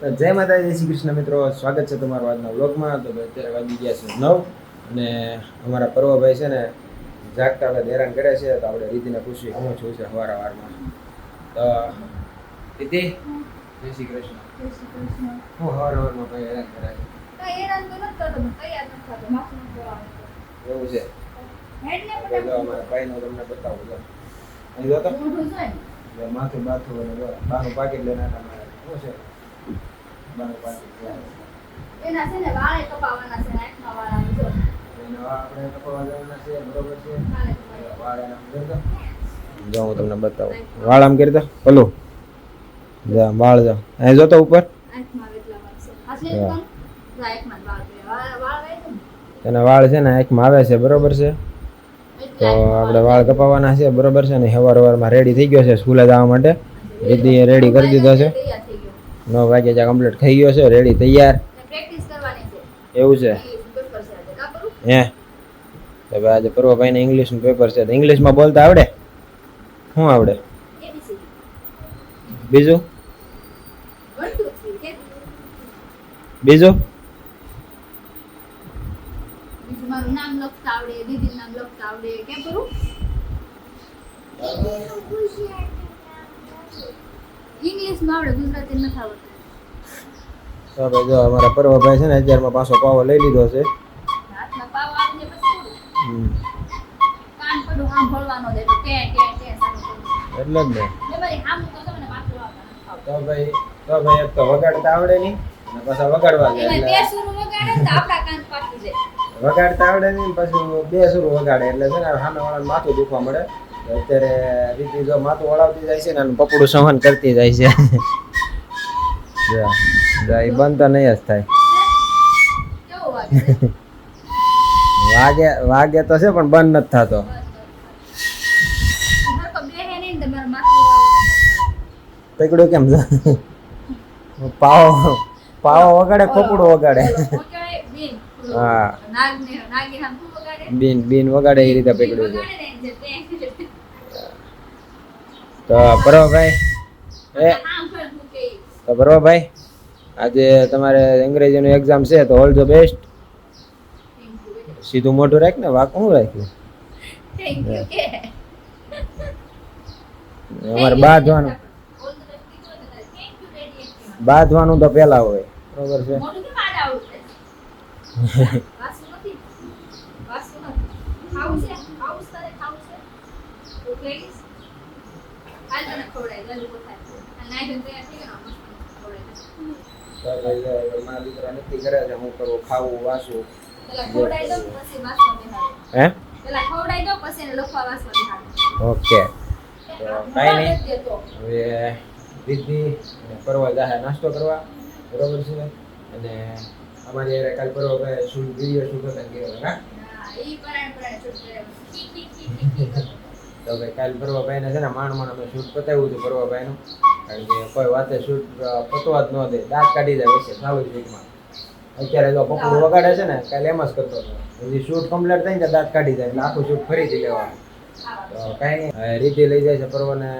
જય માતા જય શ્રી કૃષ્ણ મિત્રો. સ્વાગત છે તમારું આજના વ્લોગમાં. તો અત્યારે વાગી ગયા છે નવ અને અમારા પર્વભાઈ છે ને જાગતા આપણે હેરાન કરે છે. તો આપણે રીતિને પૂછીએ હું છું છે સવારા વારમાં? તો રીતિ જય શ્રી કૃષ્ણ. હું સવાર વારમાં ભાઈ હેરાન કરે છે. એવું છે? અમારા ભાઈનો તમને બતાવું જો. અહીં જો તો. માથું બાથું અને બાનું પાકીટ લઈને શું છે? એના છે ને વાળે કપાવાના છે, નાકમાં વાળા જો. આપણે કપાવા જવાના છે બરોબર છે? વાળે કપાવાના. વાળ એના આમ કરી દો. જો હું તમને બતાવું. વાળ આમ કરતા પેલું. જા વાળ જો અહીં જોતો ઉપર? એના વાળ છે ને આંખમાં આવે છે બરોબર છે? તો આપણે વાળ કપાવવાના છે. બરોબર છે? ને હવાર સવારમાં રેડી થઈ ગયો છે સ્કૂલે જવા માટે? રીતિએ રેડી કરી દીધો છે. નવ વાગે જ્યાં કમ્પ્લીટ થઈ ગયો છે રેડી તૈયાર? ને. એવું છે? હે? તો ભાઈ આજે પૂર્વભાઈને ઇંગ્લિશનું પેપર છે. તો ઇંગ્લિશમાં બોલતા આવડે? શું આવડે? બીજું? બીજું મારું નામ લખતા આવડે દીદીનું નામ લખતા આવડે કેમ કરું ઇંગ્લિશમાં આવડે ગુજરાતી નથી આવડતું. તો ભાઈ જો અમારા પર્વભાઈ છે ને અત્યારમાં પાછો પાવો લઈ લીધો છે. હાથમાં પાવ આવી પછી કાન પડું સાંભળવાનો દે તો ટે ટે ટે એટલે જ ને. ને મારી સામું તો તમે ને માથું લાવતા નથી તો ભાઈ તો ભાઈ એક તો વગાડતા આવડે નહીં અને પાછા વગાડવા જાય બે એટલે. સુરું વગાડે તો આપણા કાન પાકી જાય. વગાડતા આવડે નહીં પછી બે સુરું વગાડે એટલે છે ને સામે વાળાને માથું દુખવા મળે. અત્યારે રીતિ જો માથું વળાવતી જાય છે ને પપડું સહન કરતી જાય છે. જો બંધ તો નહીં જ થાય વાગે વાગે તો છે, પણ બંધ નથી થતો. પકડ્યો કેમ પાવો પાવો વગાડે પપડું વગાડે. હા. બીન બીન વગાડે એ રીતે પકડ્યું છે તો, પરો પર્વભાઈ એ. તો ભરવાભાઈ આજે તમારે અંગ્રેજીનું એક્ઝામ છે તો ઓલ ધ બેસ્ટ. સીધું મોઢું રાખ ને વાક હું રાખ્યું. અમારે બાંધવાનું. All the best કીધું ને તારે. Thank you, daddy, એમ કહેવાનું. બાંધવાનું તો પેલા હોય બરોબર છે? મોઢું કેમ આડા આવડું મારા દીકરા નક્કી કરે છે હું કરું ખાવું વાસું. હે. ઓકે તો કાંઈ નહીં હવે અને પરવા જાહે નાસ્તો કરવા બરોબર છે અને અમારી યારે કાલ પરવા ભાઈ શું વીડિયો શું કરતા ગયા હા હા, ઈ પરાણે પરાણે છૂટ કરે. તો ભાઈ કાલ ભરવાભાઈને છે ને માંડ માંડ અમે શૂટ પતાવ્યું હતું ભરવાભાઈનું. કારણ કે કોઈ વાતે શૂટ પતવા જ ન દે દાંત કાઢી જાય વચ્ચે સાવજ વીકમાં અત્યારે જો પપ્પુ વગાડે છે ને કાલે એમ જ કરતો હતો. હજી શૂટ કમ્પ્લીટ થઈને ને દાંત કાઢી જાય એટલે આખું શૂટ ફરીથી લેવાનું. તો કાંઈ નહીં રીતે લઈ જાય છે પર્વને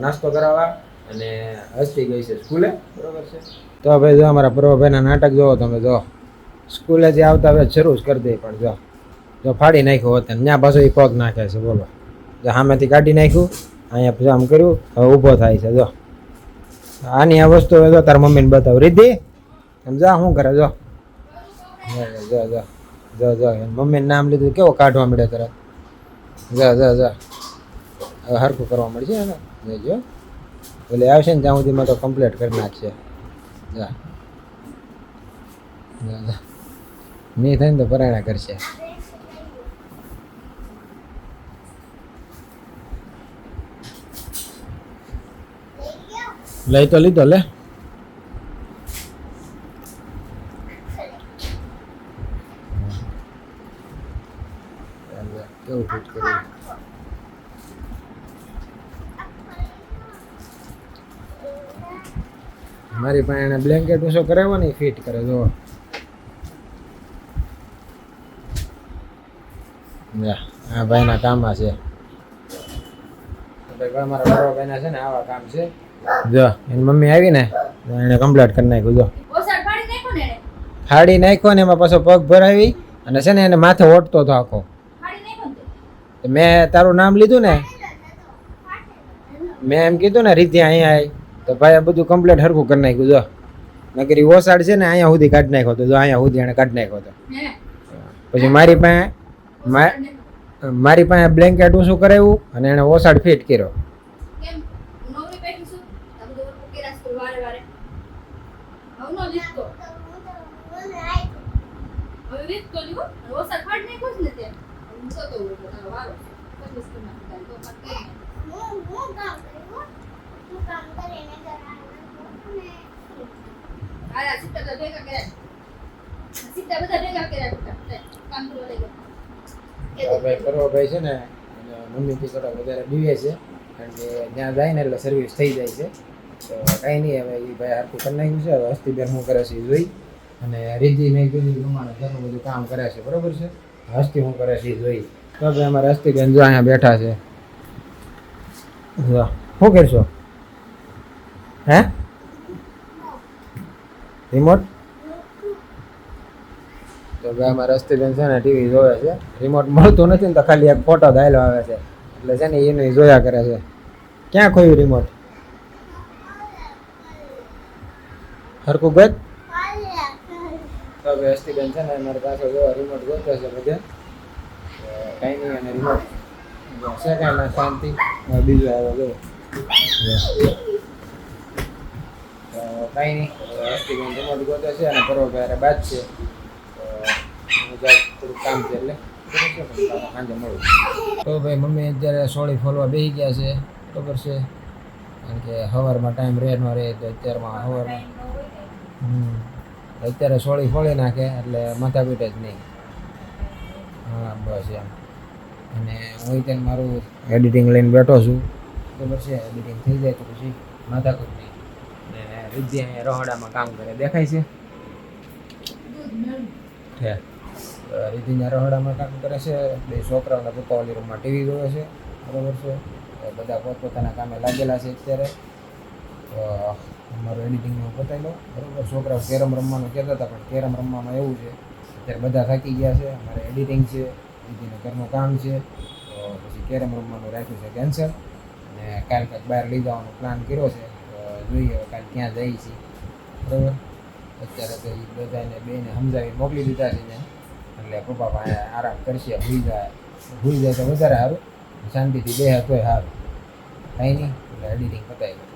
નાસ્તો કરાવવા અને હસતી ગઈ છે સ્કૂલે. બરોબર છે? તો ભાઈ જો અમારા પર્વભાઈના નાટક જોવો તમે જો. સ્કૂલે જે આવતા હવે શરૂ જ કરી દે પણ જો. જો ફાડી નાખ્યો હોત ત્યાં પાછો એ પગ નાખે છે બોલો. જો સામેથી કાઢી નાખ્યું. અહીંયા આમ કર્યું. હવે ઊભો થાય છે. જો. આની આ વસ્તુ જો તાર મમ્મીને બતાવ. રીધિ એમ જા, શું કરે, જો. જો જો જો જો મમ્મીને નામ લીધું કેવો કાઢવા મળે તરત? જા જા જા. હવે હરખું કરવા મળશે ને જોજો એટલે આવશે ને ત્યાં સુધીમાં તો કમ્પ્લીટ કરી નાખશે. જા. જા જા. નહીં થાય ને તો પરાયણા કરશે. લઈ તો લીધો, લે. કેવું ફિટ કર્યું? મારી પાસે એને બ્લેન્કેટ ઊંચો કરાવ્યો ને ફિટ કરે જો, આ ભાઈના કામમાં છે. ભાઈ મારા બરો ભાઈના છે ને, આવા કામ છે. જો એની મમ્મી આવી ને એને કમ્પ્લીટ કરી નાખ્યું જો. ફાડી નાખ્યો ને એમાં પાછો પગ ભરાવી અને છે ને એને માથે ઓટતો હતો આખો. મેં તારું નામ લીધું ને મેં એમ કીધું ને રીતિ અહીંયા આવી તો ભાઈ આ બધું કમ્પ્લીટ હરખું કરી નાખ્યું જો. નકરી ઓસાડ છે ને અહીંયા સુધી કાઢી નાખ્યો હતો જો અહીંયા સુધી એને કાઢી નાખ્યો હતો પછી મારી પાસે મારી પાસે બ્લેન્કેટ ઊંચું કરાવ્યું અને એને ઓસાડ ફિટ કર્યો કેમ નવરી બેઠી છું આ બધું વર્ક કર્યા છે વારે વારે હવે નો લીધો ઓસાડ પાડી નાખ્યો છે ને તે? હું જોતો હોય તો તારો વારો પછી સ્કૂલમાં તો પાક કરી આયા સીટા બધા ભેગા કર્યા. સીટા બધા ભેગા કર્યા કામ કરવા લઈ ગયો. ભાઈ છે ને એને મમ્મીથી થોડા વધારે બીવે છે. કારણ કે ત્યાં જાય ને એટલે સર્વિસ થઈ જાય છે. તો કાંઈ નહીં હવે એ ભાઈ હાથથી કરી નાખ્યું છે. હવે હસ્તીબેન શું કરે છે એ જોઈ. અને રીતિ મેં કીધું પ્રમાણે ઘરનું બધું કામ કરે છે. બરોબર છે? હસ્તી શું કરે છે એ જોઈ. તો ભાઈ અમારે હસ્તીબેન જો અહીંયા બેઠા છે. શું કરશો? હે? રિમોટ? તો ભાઈ અમારે હસ્તીબેન છે ને ટીવી જોવે છે. રિમોટ મળતું નથી ને તો ખાલી એક ફોટો દાયલો આવે છે. એટલે છે ને એને જોયા કરે છે. ક્યાં ખોયું રિમોટ? હરકું ગજ તો ભાઈ હસ્તીબેન છે ને મારી પાસે જો રિમોટ ગોતે છે બધે. કાંઈ નહીં, અને રિમોટ છે કાંઈ ના શાંતિ? બીજું આવે જો કાંઈ નહીં, હવે હસ્તીબેન રિમોટ ગોતે છે અને પરો ભાઈ બાદ છે. થોડું કામ છે એટલે. તો ભાઈ, મમ્મી અત્યારે સોળી ફોલવા બેસી ગયા છે, ખબર છે? કારણ કે સવારમાં ટાઈમ રહે ન રહે, તો અત્યારમાં સવારમાં હમ. અત્યારે સોળી ફોળી નાખે એટલે માથાપીટ જ નહીં. હા બસ એમ. અને હું ત્યાં મારું એડિટિંગ લઈને બેઠો છું. ખબર છે એડિટિંગ થઈ જાય તો પછી માથાકૂટ નહીં. ને વિદ્યા અહીંયા રહોડામાં કામ કરે. દેખાય છે? દૂધ મેળવું રહોડામાં કામ કરે છે. બે છોકરાઓના પપ્પા ઓલી રૂમમાં ટીવી જોવે છે. બરાબર છે? બધા પોતપોતાના કામે લાગેલા છે અત્યારે. તો અમારું એડિટિંગનું પતાવી લો બરોબર? છોકરાઓ કેરમ રમવાનું કહેતા હતા, પણ કેરમ રમવામાં એવું છે, અત્યારે બધા થાકી ગયા છે અમારે એડિટિંગ છે દીદીનું ઘરનું કામ છે, તો પછી કેરમ રમવાનું રાખ્યું છે કેન્સલ અને કાલ કાંઈક બહાર લઈ જવાનો પ્લાન કર્યો છે જોઈએ હવે કાલ ક્યાં જઈએ છીએ. બરાબર? અત્યારે તો એ બધાને બેને સમજાવી મોકલી દીધા છે ને એટલે પપ્પા પાસે આરામ કરશે ભૂઈ જાય. ભૂઈ જાય તો વધારે સારું. શાંતિથી બે તોય સારું. કાંઈ નહીં, એટલે એડિટિંગ પતાવી